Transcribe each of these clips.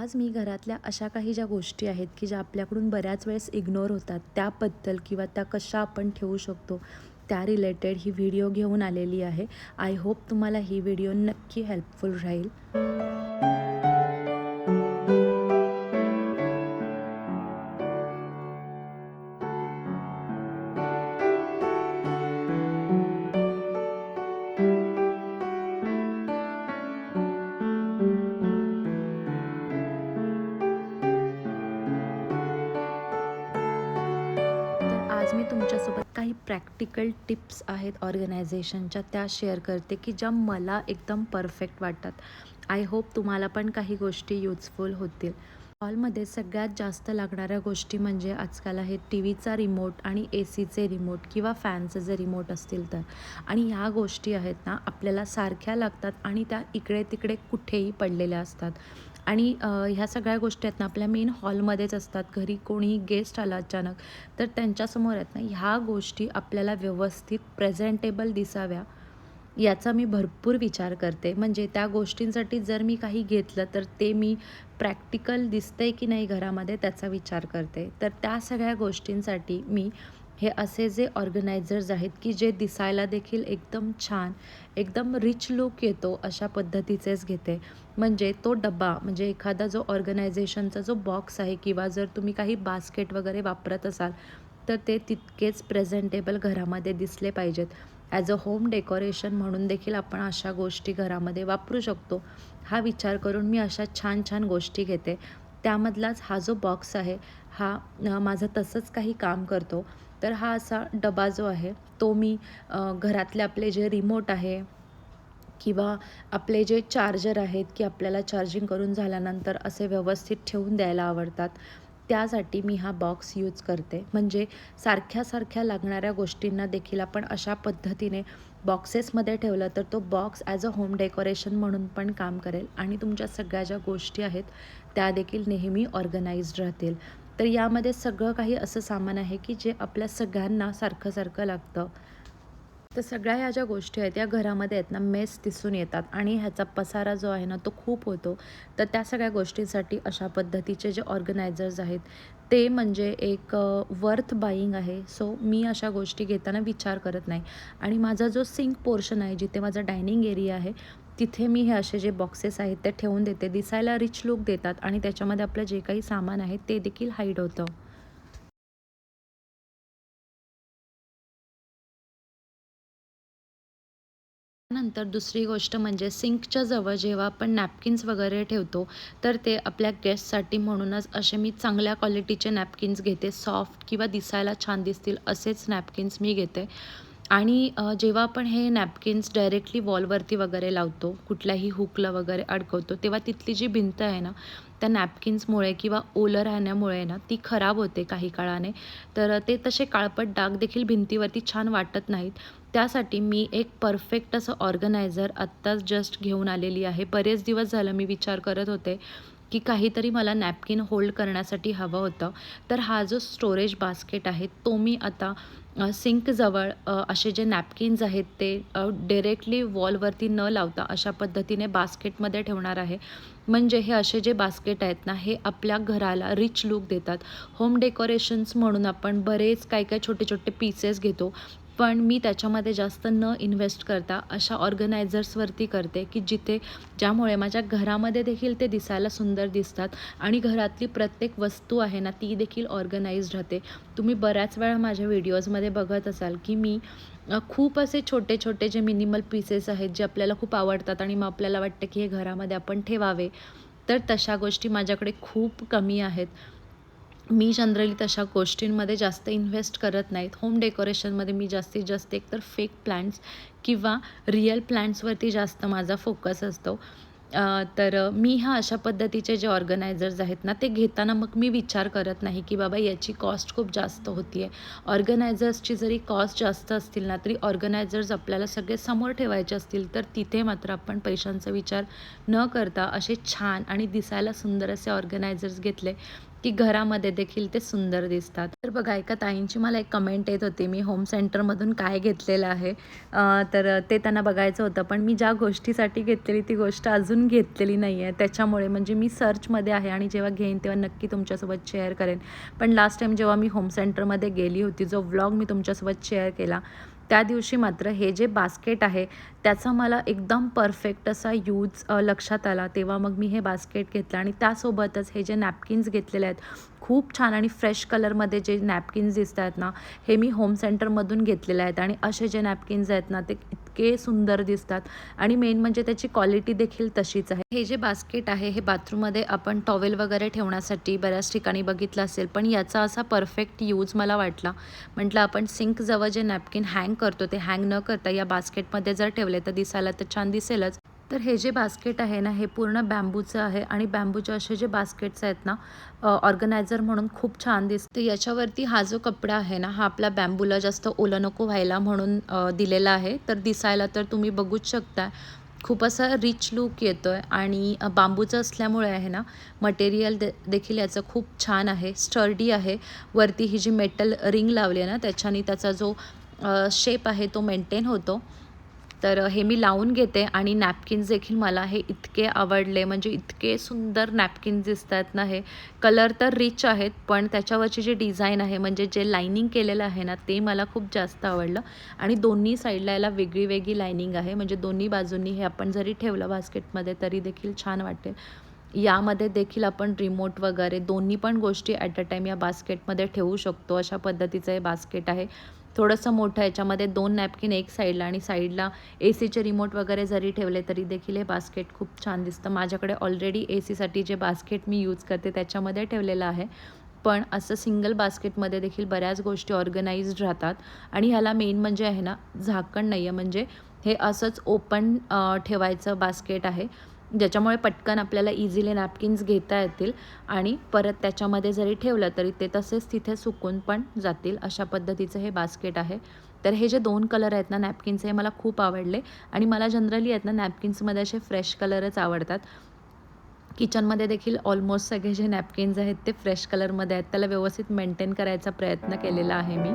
आज मी घरातल्या अशा काही ज्या गोष्टी आहेत की ज्या आपल्याकडून बऱ्याच वेळेस इग्नोर होतात त्याबद्दल किंवा त्या कशा आपण ठेवू शकतो त्या रिलेटेड ही व्हिडिओ घेऊन आलेली आहे. आय होप तुम्हाला ही व्हिडिओ नक्की हेल्पफुल राहील. प्रॅक्टिकल टिप्स आहेत ऑर्गनायझेशनच्या त्या शेअर करते की ज्या मला एकदम परफेक्ट वाटतात. आय होप तुम्हाला पण काही गोष्टी युजफुल होतील. हॉलमध्ये सगळ्यात जास्त लागणाऱ्या गोष्टी म्हणजे आजकाल आहे टी व्हीचा रिमोट आणि ए सीचे रिमोट किंवा फॅनचे जे रिमोट असतील तर. आणि ह्या गोष्टी आहेत ना आपल्याला सारख्या लागतात आणि त्या इकडे तिकडे कुठेही पडलेल्या असतात. आणि ह्या सगळ्या गोष्टी आहेत ना आपल्या मेन हॉलमध्येच असतात. घरी कोणीही गेस्ट आला अचानक तर त्यांच्यासमोर आहेत ना ह्या गोष्टी आपल्याला व्यवस्थित प्रेझेंटेबल दिसाव्या याचा मी भरपूर विचार करते. म्हणजे त्या गोष्टींसाठी जर मी काही घेतलं तर ते मी प्रॅक्टिकल दिसतंय की नाही घरामध्ये त्याचा विचार करते. तर त्या सगळ्या गोष्टींसाठी मी हे असे जे ऑर्गनायझर्स आहेत की जे दिसायला देखील एकदम छान एकदम रिच लुक येतो अशा पद्धतीचेच घेते. म्हणजे तो डबा म्हणजे एखादा जो ऑर्गनायझेशनचा जो बॉक्स आहे किंवा जर तुम्ही काही बास्केट वगैरे वापरत असाल तर ते तितकेच प्रेझेंटेबल घरामध्ये दिसले पाहिजेत. ॲज अ होम डेकोरेशन म्हणून देखील आपण अशा गोष्टी घरामध्ये वापरू शकतो. हा विचार करून मी अशा छान छान गोष्टी घेते. त्यामधलाच हा जो बॉक्स आहे हा माझं तसंच काही काम करतो. तर हा असा डबा जो आहे तो मी घरातले आपले जे रिमोट आहे किंवा आपले जे चार्जर आहेत की आपल्याला चार्जिंग करून झाल्यानंतर असे व्यवस्थित ठेवून द्यायला आवडतात त्यासाठी मी हा बॉक्स यूज करते. म्हणजे सारख्या सारख्या लागणाऱ्या गोष्टींना देखील आपण अशा पद्धतीने बॉक्सेसमध्ये ठेवलं तर तो box as a home decoration म्हणून पण काम करेल आणि तुमच्या सगळ्या ज्या गोष्टी आहेत त्या देखील नेहमी ऑर्गनाइज्ड राहतील. तर यामध्ये सगळं काही असं सामान आहे की जे आपल्या सगळ्यांना सारखं सारखं लागतं. तर सगळ्या ह्या ज्या गोष्टी आहेत या घरामध्ये आहेत ना मेस दिसून येतात. आणि ह्याचा पसारा जो आहे ना तो खूप होतो. तर त्या सगळ्या गोष्टींसाठी अशा पद्धतीचे जे ऑर्गनायझर्स आहेत ते म्हणजे एक वर्थ बाईंग आहे. सो मी अशा गोष्टी घेताना विचार करत नाही. आणि माझा जो सिंक पोर्शन आहे जिथे माझा डायनिंग एरिया आहे तिथे मी हे असे जे बॉक्सेस आहेत ते ठेवून देते. दिसायला रिच लुक देतात आणि त्याच्यामध्ये आपलं जे काही सामान आहे ते देखील हाईड होतं. नंतर दुसरी गोष्ट म्हणजे सिंकच्या जवळ जेव्हा आपण नॅपकिन्स वगैरे ठेवतो तर ते आपल्या गेस्टसाठी म्हणूनच असे मी चांगल्या क्वालिटीचे नॅपकिन्स घेते. सॉफ्ट किंवा दिसायला छान दिसतील असेच नॅपकिन्स मी घेते. आणि जेव्हा आपण हे नॅपकिन्स डायरेक्टली वॉलवरती वगैरे लावतो कुठल्याही हुकला वगैरे अडकवतो तेव्हा तिथली जी भिंत आहे ना त्या नॅपकिन्समुळे किंवा ओलं राहण्यामुळे ना ती खराब होते काही काळाने. तर ते तसे काळपट डाग देखील भिंतीवरती छान वाटत नाहीत. त्यासाठी मी एक परफेक्ट असं ऑर्गनायझर आत्ताच जस्ट घेऊन आलेली आहे. बरेच दिवस झालं मी विचार करत होते की काहीतरी मला नॅपकिन होल्ड करण्यासाठी हवं होतं. तर हा जो स्टोरेज बास्केट आहे तो मी आता सिंकजवळ असे जे नॅपकिन्स आहेत ते डिरेक्टली वॉलवरती न लावता अशा पद्धतीने बास्केटमध्ये ठेवणार आहे. म्हणजे हे असे जे बास्केट आहेत ना हे आपल्या घराला रिच लुक देतात. होम डेकोरेशन्स म्हणून आपण बरेच काय काय छोटे छोटे पीसेस घेतो. पण मी त्याच्यामध्ये जास्त न इन्व्हेस्ट करता अशा ऑर्गनायझर्सवरती करते की जिथे ज्यामुळे माझ्या घरामध्ये देखील ते दिसायला सुंदर दिसतात आणि घरातली प्रत्येक वस्तू आहे ना ती देखील ऑर्गनाईज राहते. तुम्ही बऱ्याच वेळा माझ्या व्हिडिओजमध्ये बघत असाल की मी खूप असे छोटे छोटे जे मिनिमल पीसेस आहेत जे आपल्याला खूप आवडतात आणि मग आपल्याला वाटतं की हे घरामध्ये आपण ठेवावे तर तशा गोष्टी माझ्याकडे खूप कमी आहेत. मी जनरली तशा गोष्टींमध्ये जास्त इन्व्हेस्ट करत नाहीत. होम डेकोरेशनमध्ये मी जास्तीत जास्त एकतर फेक प्लांट्स किंवा रिअल प्लांट्सवरती जास्त माझा फोकस असतो. तर मी ह्या अशा पद्धतीचे जे ऑर्गनायझर्स आहेत ना ते घेताना मग मी विचार करत नाही की बाबा याची कॉस्ट खूप जास्त होती आहे ऑर्गनायझर्सची जरी कॉस्ट जास्त असतील ना तरी ऑर्गनायझर्स आपल्याला सगळे समोर ठेवायचे असतील तर तिथे मात्र आपण पैशांचा विचार न करता असे छान आणि दिसायला सुंदर असे ऑर्गनायझर्स घेतले. की घरामध्ये देखील ते सुंदर दिसतात. तर बघा एका ताईंची मला एक कमेंट येत होती. मी होम सेंटरमधून काय घेतलेलं आहे? तर ते त्यांना बघायचं होतं. पण मी ज्या गोष्टीसाठी घेतलेली ती गोष्ट अजून घेतलेली नाही आहे त्याच्यामुळे म्हणजे मी सर्चमध्ये आहे आणि जेव्हा घेईन तेव्हा नक्की तुमच्यासोबत शेअर करेन. पण लास्ट टाईम जेव्हा मी होम सेंटरमध्ये गेली होती जो व्लॉग मी तुमच्यासोबत शेअर केला त्या दिवशी मात्र हे जे बास्केट आहे त्याचा मला एकदम परफेक्ट असा यूज लक्षात आला. तेव्हा मग मी हे बास्केट घेतलं आणि त्यासोबतच हे जे नॅपकिन्स घेतलेले आहेत खूप छान आणि फ्रेश कलरमध्ये जे नॅपकिन्स दिसत आहेत ना हे मी होम सेंटरमधून घेतलेले आहेत आणि असे जे नॅपकिन्स आहेत ना ते इतके सुंदर दिसतात आणि मेन म्हणजे त्याची क्वालिटी देखील तशीच आहे. हे जे बास्केट आहे हे बाथरूममध्ये आपण टॉवेल वगैरे ठेवण्यासाठी बऱ्याच ठिकाणी बघितलं असेल पण याचा असा परफेक्ट यूज मला वाटला. म्हटलं आपण सिंकजवळ जे नॅपकिन हँग करतो ते हँग न करता या बास्केटमध्ये जर ठेवले तर दिसायला तर छान दिसेलच. तर हे जे बास्केट आहे ना हे पूर्ण बॅम्बूचं आहे आणि बॅम्बूचे असे जे बास्केट्स आहेत ना ऑर्गनायझर म्हणून खूप छान दिसते. याच्यावरती हा जो कपडा आहे ना हा आपला बॅम्बूला जास्त ओलं नको व्हायला म्हणून दिलेला आहे. तर दिसायला तर तुम्ही बघूच शकता खूप असा रिच लुक येतो आहे आणि बांबूचं असल्यामुळे आहे ना मटेरियल दे देखील याचं खूप छान आहे. स्टर्डी आहे. वरती ही जी मेटल रिंग लावली आहे ना त्याच्याने त्याचा जो शेप आहे तो मेंटेन होतो. तर हे मी लावून घेते आणि नॅपकिन्स देखील मला हे इतके आवडले. म्हणजे इतके सुंदर नॅपकिन्स दिसत आहेत ना हे. कलर तर रिच आहेत पण त्याच्यावरची जे डिझाईन आहे म्हणजे जे लायनिंग केलेलं आहे ना ते मला खूप जास्त आवडलं. आणि दोन्ही साईडला याला वेगळी वेगळी लायनिंग आहे. म्हणजे दोन्ही बाजूंनी हे आपण जरी ठेवलं बास्केटमध्ये तरी देखील छान वाटेल. यामध्ये देखील आपण रिमोट वगैरे दोन्ही पण गोष्टी ॲट अ टाईम या बास्केटमध्ये ठेवू शकतो. अशा पद्धतीचं हे बास्केट आहे. थोडंसं मोठं याच्यामध्ये दोन नॅपकिन एक साईडला आणि साईडला ए सीचे रिमोट वगैरे जरी ठेवले तरी देखील हे बास्केट खूप छान दिसतं. माझ्याकडे ऑलरेडी ए सीसाठी जे बास्केट मी यूज करते त्याच्यामध्ये ठेवलेलं आहे. पण असं सिंगल बास्केटमध्ये देखील बऱ्याच गोष्टी ऑर्गनाइज्ड राहतात. आणि ह्याला मेन म्हणजे आहे ना झाकण नाही आहे म्हणजे हे असंच ओपन ठेवायचं बास्केट आहे. ज्याच्यामुळे पटकन आपल्याला इझिली नॅपकिन्स घेता येतील आणि परत त्याच्यामध्ये जरी ठेवलं तरी ते तसेच तिथे सुकून पण जातील अशा पद्धतीचं हे बास्केट आहे. तर हे जे दोन कलर आहेत ना नॅपकिन्स हे मला खूप आवडले आणि मला जनरली आहेत ना नॅपकिन्समध्ये असे फ्रेश कलरच आवडतात. किचनमध्ये देखील ऑलमोस्ट सगळे जे नॅपकिन्स आहेत ते फ्रेश कलरमध्ये आहेत. त्याला व्यवस्थित मेंटेन करायचा प्रयत्न केलेला आहे मी.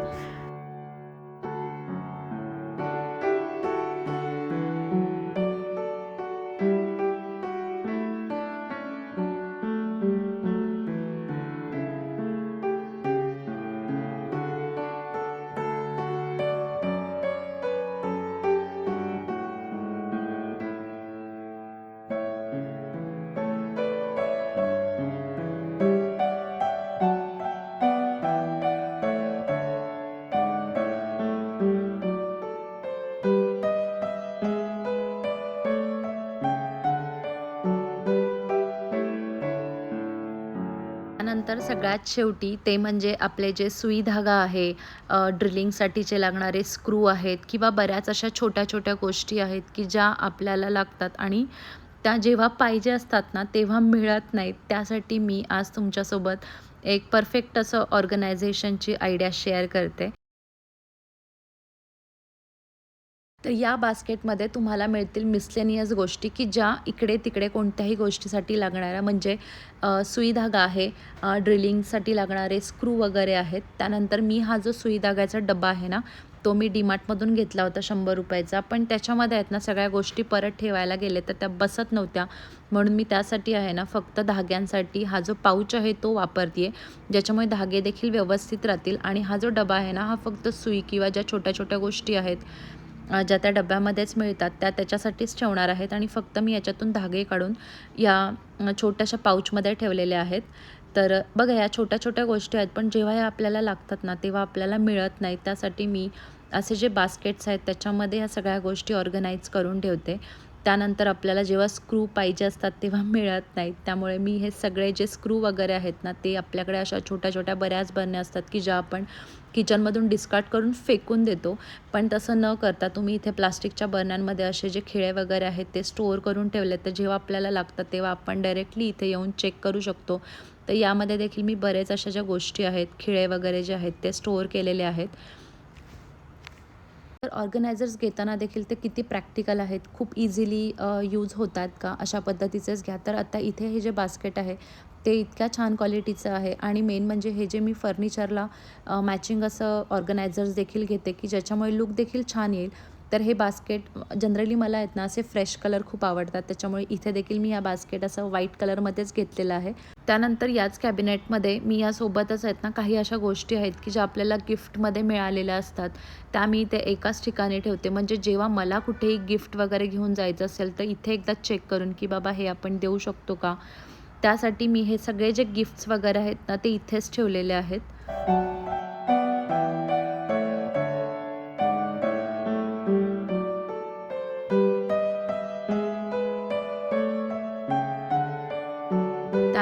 त्यानंतर सगळ्यात शेवटी ते म्हणजे आपले जे सुई धागा आहे ड्रिलिंगसाठीचे लागणारे स्क्रू आहेत किंवा बऱ्याच अशा छोट्या छोट्या गोष्टी आहेत की ज्या आपल्याला लागतात आणि त्या जेव्हा पाहिजे असतात ना तेव्हा मिळत नाहीत. त्यासाठी मी आज तुमच्यासोबत एक परफेक्ट असं ऑर्गनायझेशनची आयडिया शेअर करते. तर या बास्केटमध्ये तुम्हाला मिळतील मिसलेनियस गोष्टी की ज्या इकडे तिकडे कोणत्याही गोष्टीसाठी लागणाऱ्या म्हणजे सुई धागा आहे ड्रिलिंगसाठी लागणारे स्क्रू वगैरे आहेत. त्यानंतर मी हा जो सुई धाग्याचा डबा आहे ना तो मी डीमार्टमधून घेतला होता शंभर रुपयाचा. पण त्याच्यामध्ये आहेत ना सगळ्या गोष्टी परत ठेवायला गेले तर त्या बसत नव्हत्या. म्हणून मी त्यासाठी आहे ना फक्त धाग्यांसाठी हा जो पाऊच आहे तो वापरते ज्याच्यामुळे धागे देखील व्यवस्थित राहतील. आणि हा जो डबा आहे ना हा फक्त सुई किंवा ज्या छोट्या छोट्या गोष्टी आहेत ज्या त्या डब्यामध्येच मिळतात त्या त्याच्यासाठीच ठेवणार आहेत आणि फक्त मी याच्यातून धागे काढून या छोट्याशा पाऊचमध्ये ठेवलेल्या आहेत. तर बघा या छोट्या छोट्या गोष्टी आहेत पण जेव्हा या आपल्याला लागतात ना तेव्हा आपल्याला मिळत नाही. त्यासाठी मी असे जे बास्केट्स आहेत त्याच्यामध्ये ह्या सगळ्या गोष्टी ऑर्गनाईज करून ठेवते. त्यानंतर आपल्याला जेव्हा स्क्रू पाहिजे असतात तेव्हा मिळत नाहीत. त्यामुळे मी हे सगळे जे स्क्रू वगैरे आहेत ना ते आपल्याकडे अशा छोट्या छोट्या बऱ्याच बरण्या असतात की ज्या आपण किचनमधून डिस्कार्ड करून फेकून देतो. पण तसं न करता तुम्ही इथे प्लास्टिकच्या बरण्यांमध्ये असे जे खिळे वगैरे आहेत ते स्टोअर करून ठेवले तर जेव्हा आपल्याला लागतात तेव्हा आपण डायरेक्टली इथे येऊन चेक करू शकतो. तर यामध्ये देखील मी बरेच अशा ज्या गोष्टी आहेत खिळे वगैरे जे आहेत ते स्टोअर केलेले आहेत. तर ऑर्गनायझर्स घेताना देखील ते किती प्रॅक्टिकल आहेत? खूप इझिली यूज होतात का? अशा पद्धतीचेच घ्या. तर आता इथे हे जे बास्केट आहे ते इतक्या छान क्वालिटीचं आहे आणि मेन म्हणजे हे जे मी फर्निचरला मॅचिंग असं ऑर्गनायझर्स देखील घेते की ज्याच्यामुळे लुक देखील छान येईल. तर हे बास्केट जनरली मला आहेत ना असे फ्रेश कलर खूप आवडतात. त्याच्यामुळे इथे देखील मी या बास्केट असं व्हाईट कलरमध्येच घेतलेला आहे. त्यानंतर याच कॅबिनेटमध्ये मी यासोबतच आहेत ना काही अशा गोष्टी आहेत की ज्या आपल्याला गिफ्टमध्ये मिळालेल्या असतात. त्या मी इथे एकाच ठिकाणी ठेवते. म्हणजे जेव्हा मला कुठेही गिफ्ट वगैरे घेऊन जायचं असेल तर इथे एकदा चेक करून की बाबा हे आपण देऊ शकतो का? त्यासाठी मी हे सगळे जे गिफ्ट्स वगैरे आहेत ना ते इथेच ठेवलेले आहेत.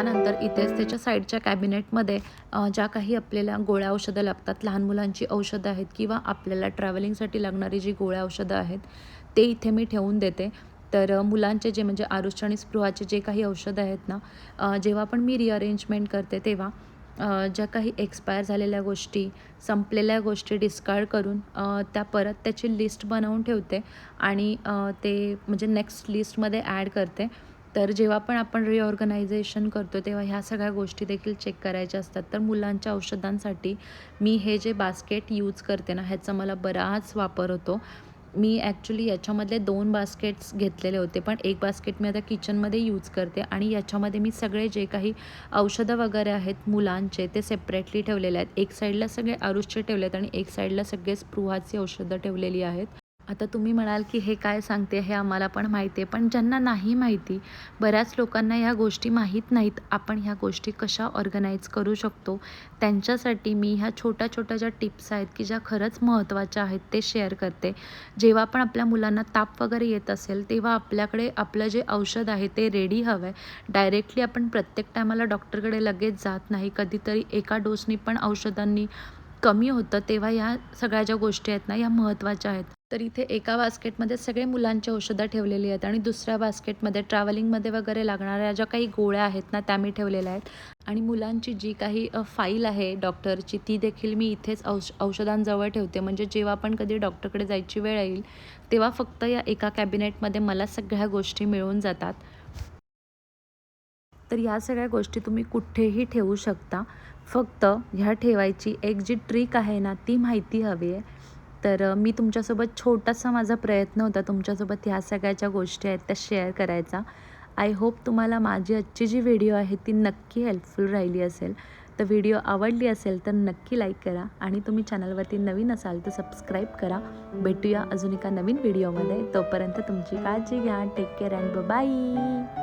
त्यानंतर इथेच त्याच्या साईडच्या कॅबिनेटमध्ये ज्या काही आपल्याला गोळ्या औषधं लागतात लहान मुलांची औषधं आहेत किंवा आपल्याला ट्रॅव्हलिंगसाठी लागणारी जी गोळ्या औषधं आहेत ते इथे मी ठेवून देते. तर मुलांचे जे म्हणजे आरुष्य आणि स्पृहाचे जे काही औषधं आहेत ना जेव्हा पण मी रिअरेंजमेंट करते तेव्हा ज्या काही एक्सपायर झालेल्या गोष्टी संपलेल्या गोष्टी डिस्कार्ड करून त्या परत त्याची लिस्ट बनवून ठेवते आणि ते म्हणजे नेक्स्ट लिस्टमध्ये ॲड करते. तर जेव्हा पण आपण रिऑर्गनायझेशन करतो तेव्हा ह्या सगळ्या गोष्टी देखील चेक करायच्या असतात. तर मुलांच्या औषधांसाठी मी हे जे बास्केट यूज करते ना ह्याचा मला बराच वापर होतो. मी ॲक्च्युली याच्यामधले दोन बास्केट्स घेतलेले होते पण एक बास्केट मी आता किचनमध्ये यूज करते आणि याच्यामध्ये मी सगळे जे काही औषधं वगैरे आहेत मुलांचे ते सेपरेटली ठेवलेले आहेत. एक साईडला सगळे आरुषचे ठेवले आहेत आणि एक साईडला सगळे स्पृहाची औषधं ठेवलेली आहेत. आता तुम्ही म्हणाल की हे काय सांगते हे आम्हाला पण माहिती आहे पण ज्यांना नाही माहिती बऱ्याच लोकांना ह्या गोष्टी माहीत नाहीत. आपण ह्या गोष्टी कशा ऑर्गनाईज करू शकतो? त्यांच्यासाठी मी ह्या छोट्या छोट्या ज्या टिप्स आहेत की ज्या खरंच महत्त्वाच्या आहेत ते शेअर करते. जेव्हा पण आपल्या मुलांना ताप वगैरे येत असेल तेव्हा आपल्याकडे आपलं जे औषध आहे ते रेडी हवं आहे डायरेक्टली आपण प्रत्येक टायमाला डॉक्टरकडे लगेच जात नाही. कधीतरी एका डोसनी पण औषधांनी कमी होतं तेव्हा या सगळ्या ज्या गोष्टी आहेत ना या महत्त्वाच्या आहेत. तर इथे एका बास्केटमध्ये सगळे मुलांची औषधं ठेवलेली आहेत आणि दुसऱ्या बास्केटमध्ये ट्रॅव्हलिंगमध्ये वगैरे लागणाऱ्या ज्या काही गोळ्या आहेत ना त्या मी ठेवलेल्या आहेत. आणि मुलांची जी काही फाईल आहे डॉक्टरची ती देखील मी इथेच औष औषधांजवळ ठेवते. म्हणजे जेव्हा पण कधी डॉक्टरकडे जायची वेळ येईल तेव्हा फक्त या एका कॅबिनेटमध्ये मला सगळ्या गोष्टी मिळून जातात. तर या सगळ्या गोष्टी तुम्ही कुठेही ठेवू शकता. फक्त ह्या ठेवायची एक जी ट्रिक आहे ना ती माहिती हवी आहे. तर मी तुमच्यासोबत छोटासा माझा प्रयत्न होता तुमच्यासोबत ह्या सगळ्या ज्या गोष्टी आहेत त्या शेअर करायचा. आय होप तुम्हाला माझी आजची जी व्हिडिओ आहे ती नक्की हेल्पफुल राहिली असेल. तर व्हिडिओ आवडली असेल तर नक्की लाईक करा आणि तुम्ही चॅनलवरती नवीन असाल तर सबस्क्राईब करा. भेटूया अजून एका नवीन व्हिडिओमध्ये. तोपर्यंत तुमची काळजी घ्या. Take care and bye.